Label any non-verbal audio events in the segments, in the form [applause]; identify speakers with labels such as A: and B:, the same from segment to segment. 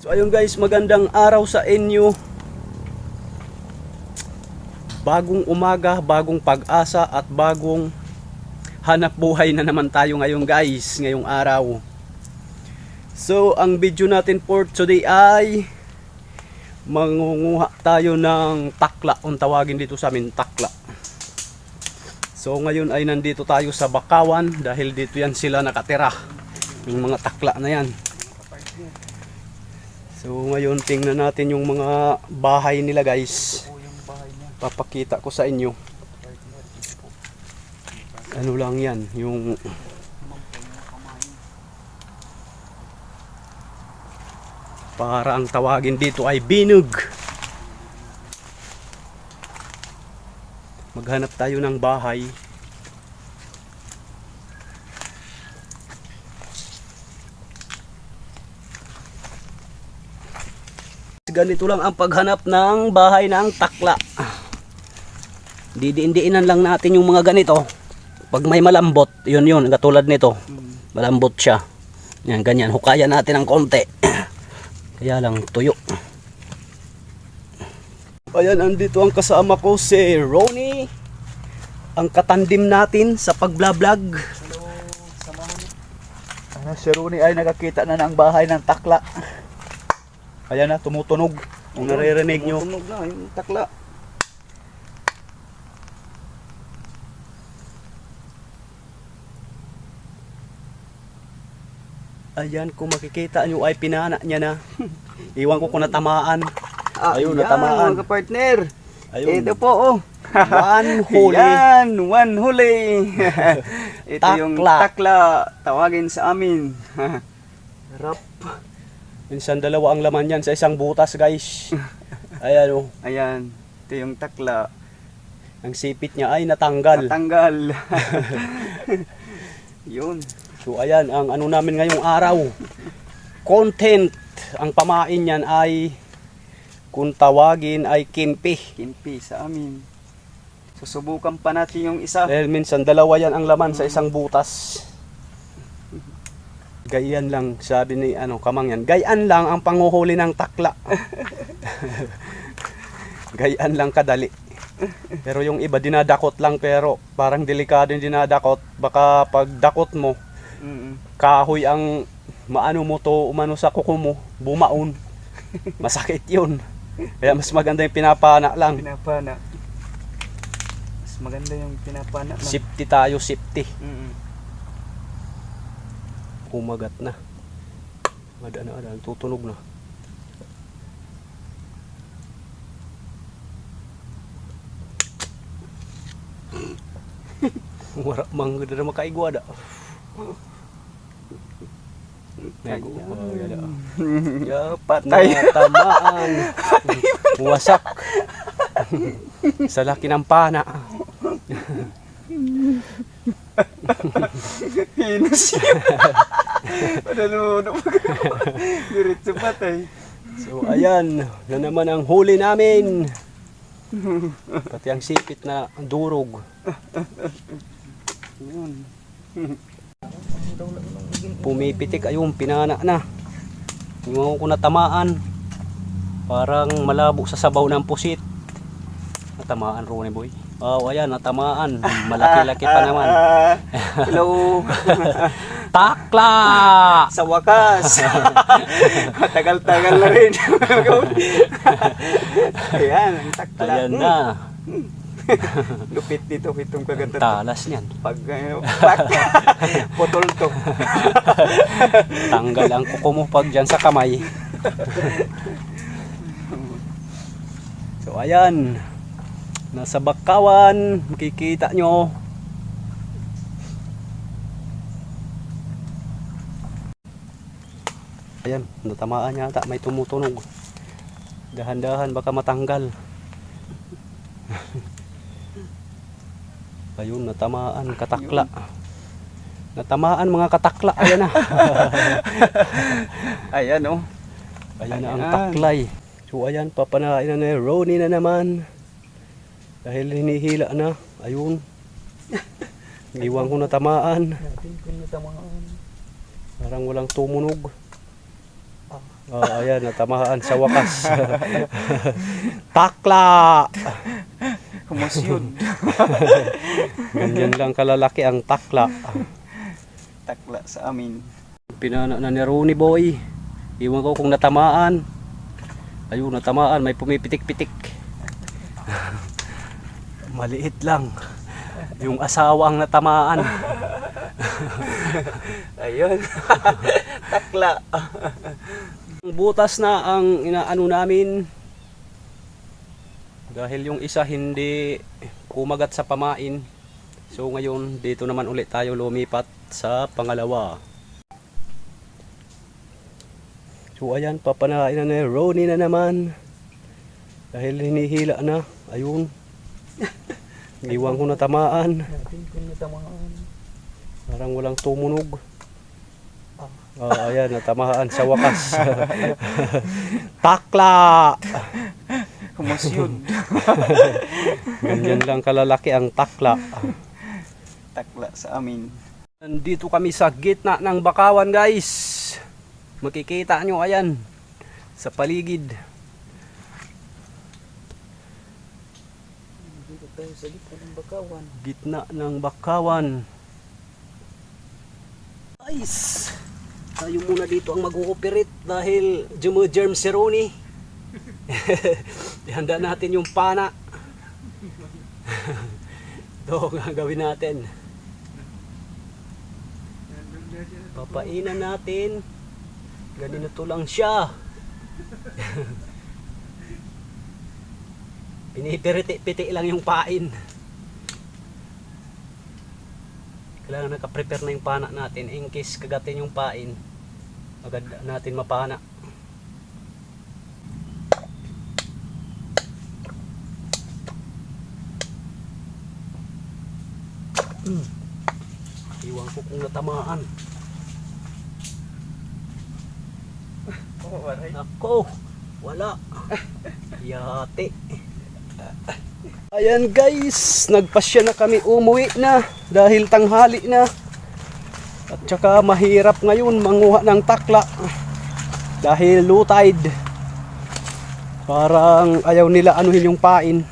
A: So ayun guys, magandang araw sa inyo. Bagong umaga, bagong pag-asa at bagong hanap buhay na naman tayo ngayon guys, ngayong araw. So ang video natin for today ay mangunguha tayo ng takla, kung tawagin dito sa amin takla. So ngayon ay nandito tayo sa Bakawan dahil dito yan sila nakatira. Yung mga takla na yan. So ngayon tingnan natin yung mga bahay nila guys. Papakita ko sa inyo. Ano lang yan, yung para ang tawagin dito ay binug. Maghanap tayo ng bahay. Ganito lang ang paghanap ng bahay ng takla. Didiin-diinan lang natin yung mga ganito. Pag may malambot, yun yun, katulad nito. Malambot siya. Yan, ganyan. Hukayan natin ng konti. [clears throat] Kaya lang tuyo. Ayan, andito ang kasama ko si Ronnie. Ang katandim natin sa pagblablag.
B: Ano, si Rooney ay nakakita na ng bahay ng takla.
A: Ayan na, tumutunog. Kung naririnig nyo.
B: Tumutunog na yung takla.
A: Ayan, kung makikita nyo ay pinana niya na. [laughs] Iwan ko kung natamaan.
B: Ah,
A: Ayun,
B: yan,
A: natamaan.
B: mga partner.
A: Ayun.
B: Ito po, oh.
A: One [laughs] huli.
B: Yan, one huli. [laughs] Ito yung
A: Takla.
B: takla. Tawagin sa amin. Rap.
A: Minsan dalawa ang laman yan sa isang butas guys. [laughs] Ayan o.
B: Ayan. Ito yung takla.
A: Ang sipit niya ay natanggal.
B: Natanggal. [laughs] Yun.
A: So ayan, ang ano namin ngayong araw. Content. Ang pamain niyan ay kung tawagin ay kimpi.
B: Kimpi sa amin. Susubukan pa natin yung isa.
A: Dahil minsan dalawa yan ang laman sa isang butas. Gayan lang, sabi ni ano, kamang yan. Gayan lang ang panguhuli ng takla. [laughs] Gayan lang kadali. Pero yung iba dinadakot lang pero parang delikado yung dinadakot. Baka pag dakot mo,
B: Mm-mm.
A: kahoy ang maano mo to, umano sa kuko mo, bumaon. [laughs] Masakit yun. Kaya mas maganda yung pinapana lang.
B: Pinapana. Mas maganda yung pinapana. lang.
A: Safety tayo, safety.
B: Mm-mm.
A: Kumagat na. Ada na, ada. Tutunog na. [laughs] Wala mang ganda na makaigwa da. Ya, patay. Tamaan. Wasak. [laughs] Sa laki ng pana. [laughs]
B: Hinus siya. Panaluno pa Diretso patay.
A: So ayan, na naman ang huli namin. Pati ang sipit na durog.
B: Yun.
A: Pumipitik ayun, pinana na. Yung ko natamaan. Parang malabo sa sabaw ng pusit. Natamaan Ronnie boy. Oh, ayan, natamaan. Malaki-laki pa naman. [laughs]
B: Hello. [laughs]
A: Takla!
B: Sa wakas. [laughs] Tagal-tagal na rin. Ayan, ang takla.
A: Ayan na.
B: Lupit dito itong kaganda.
A: Talas niyan.
B: Pag uh, pak, putol to.
A: Tanggal ang kuko mo pag dyan sa kamay. So ayan. Nasa Bakawan, makikita nyo. Ayan, natamaan yata, may tumutunog. Dahan-dahan baka matanggal. [laughs] Ayun, natamaan, katakla. Natamaan mga katakla, ayan na. [laughs]
B: Ayan oh.
A: Ayan na ang
B: Ayan.
A: taklay. So ayan, papanain na ni Ronnie na naman. Dahil hinihila na. Ayun. [laughs] Iwan ko na tamaan. Parang walang tumunog. Oh, ayan, natamaan sa wakas. [laughs] takla!
B: Kumusyon. [laughs]
A: Ganyan lang kalalaki ang takla.
B: Takla sa amin.
A: Pinana na ni Rooney boy. Iwan ko kung natamaan. Ayun, natamaan. May pumipitik-pitik. Maliit lang. Yung asawa ang natamaan. [laughs]
B: Ayun. [laughs] Takla.
A: Butas na ang inaano namin. Dahil yung isa hindi kumagat sa pamain. So ngayon, dito naman ulit tayo lumipat sa pangalawa. So ayan, papanain na ni Ronnie na naman. Dahil hinihila na. Ayun. Iwan ko na tamaan.
B: Natin kung natamaan.
A: Parang walang tumunog. Ah, ayan, natamaan sa wakas. [laughs] Takla!
B: Kumusyon. [laughs]
A: Ganyan lang kalalaki ang takla.
B: Takla sa amin.
A: Nandito kami sa gitna ng bakawan guys. Makikita nyo ayan. Sa paligid.
B: Dito tayo sa gitna ng bakawan.
A: Gitna ng bakawan. Guys! Tayo muna dito ang mag-ooperate dahil germ si Ronnie. [laughs] Ihanda natin yung pana. [laughs] Ito ang gagawin natin. Papainan natin. Ganito lang siya. [laughs] Pinipiriti-piti lang yung pain. Kailangan nakaprepare na yung pana natin in case kagatin yung pain. Agad natin mapana. Hmm. Iwan ko kung natamaan.
B: Oh.
A: Ako, wala. [laughs] Yate. Ayan guys, nagpasya na kami umuwi na dahil tanghali na. At saka mahirap ngayon manguha ng takla dahil low tide. Parang ayaw nila anuhin yung pain.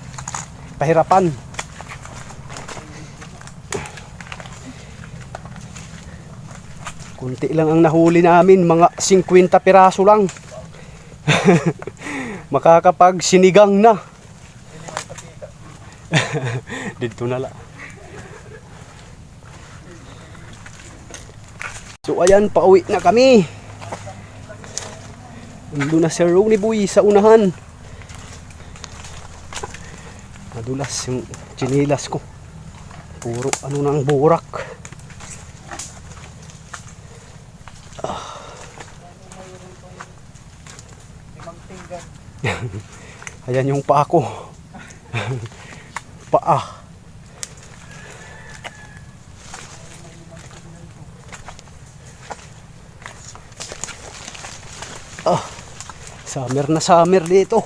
A: Pahirapan. Kunti lang ang nahuli namin, mga 50 piraso lang. [laughs] Makakapag sinigang na. [laughs] Dito na la. So ayan, pauwi na kami. Nandun na si Ronnie Boy sa unahan. Nadulas yung chinilas ko. Puro ano nang burak.
B: Tinggan. [laughs]
A: Ayan yung paa ko. [laughs] paa. Ah, summer na summer dito.